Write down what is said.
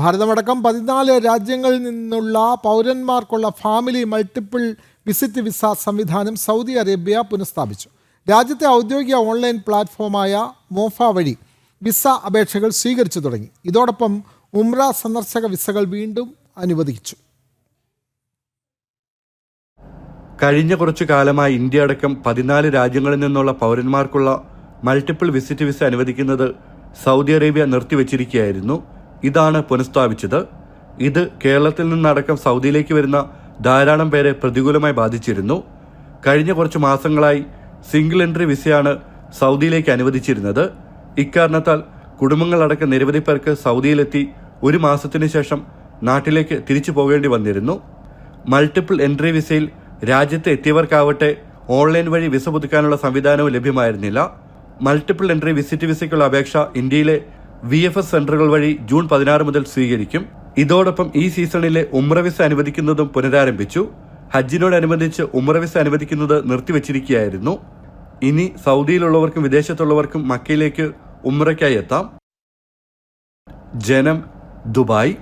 ഭാരതമടക്കം പതിനാല് രാജ്യങ്ങളിൽ നിന്നുള്ള പൗരന്മാർക്കുള്ള ഫാമിലി മൾട്ടിപ്പിൾ വിസിറ്റ് വിസ സംവിധാനം സൗദി അറേബ്യ പുനഃസ്ഥാപിച്ചു. രാജ്യത്തെ ഔദ്യോഗിക ഓൺലൈൻ പ്ലാറ്റ്ഫോമായ മോഫ വഴി വിസ അപേക്ഷകൾ സ്വീകരിച്ചു തുടങ്ങി. ഇതോടൊപ്പം ഉംറ സന്ദർശക വിസകൾ വീണ്ടും അനുവദിച്ചു. കഴിഞ്ഞ കുറച്ചു കാലമായി ഇന്ത്യ അടക്കം പതിനാല് രാജ്യങ്ങളിൽ നിന്നുള്ള പൗരന്മാർക്കുള്ള മൾട്ടിപ്പിൾ വിസിറ്റ് വിസ അനുവദിക്കുന്നത് സൗദി അറേബ്യ നിർത്തിവച്ചിരിക്കുകയായിരുന്നു. ഇതാണ് പുനഃസ്ഥാപിച്ചത്. ഇത് കേരളത്തിൽ നിന്നടക്കം സൗദിയിലേക്ക് വരുന്ന ധാരാളം പേരെ പ്രതികൂലമായി ബാധിച്ചിരുന്നു. കഴിഞ്ഞ കുറച്ച് മാസങ്ങളായി സിംഗിൾ എൻട്രി വിസയാണ് സൗദിയിലേക്ക് അനുവദിച്ചിരുന്നത്. ഇക്കാരണത്താൽ കുടുംബങ്ങളടക്കം നിരവധി പേർക്ക് സൗദിയിലെത്തി ഒരു മാസത്തിനു ശേഷം നാട്ടിലേക്ക് തിരിച്ചു പോകേണ്ടി വന്നിരുന്നു. മൾട്ടിപ്പിൾ എൻട്രി വിസയിൽ രാജ്യത്ത് എത്തിയവർക്കാവട്ടെ ഓൺലൈൻ വഴി വിസ പുതുക്കാനുള്ള സംവിധാനവും ലഭ്യമായിരുന്നില്ല. മൾട്ടിപ്പിൾ എൻട്രി വിസിറ്റ് വിസയ്ക്കുള്ള അപേക്ഷ ഇന്ത്യയിലെ വി എഫ് എസ് സെന്ററുകൾ വഴി ജൂൺ പതിനാറ് മുതൽ സ്വീകരിക്കും. ഇതോടൊപ്പം ഈ സീസണിലെ ഉമ്ര വിസ അനുവദിക്കുന്നതും പുനരാരംഭിച്ചു. ഹജ്ജിനോടനുബന്ധിച്ച് ഉമ്ര വിസ അനുവദിക്കുന്നത് നിർത്തിവച്ചിരിക്കുകയായിരുന്നു. ഇനി സൗദിയിലുള്ളവർക്കും വിദേശത്തുള്ളവർക്കും മക്കയിലേക്ക് ഉമ്രയ്ക്കായി എത്താം. ജനം ദുബായ്.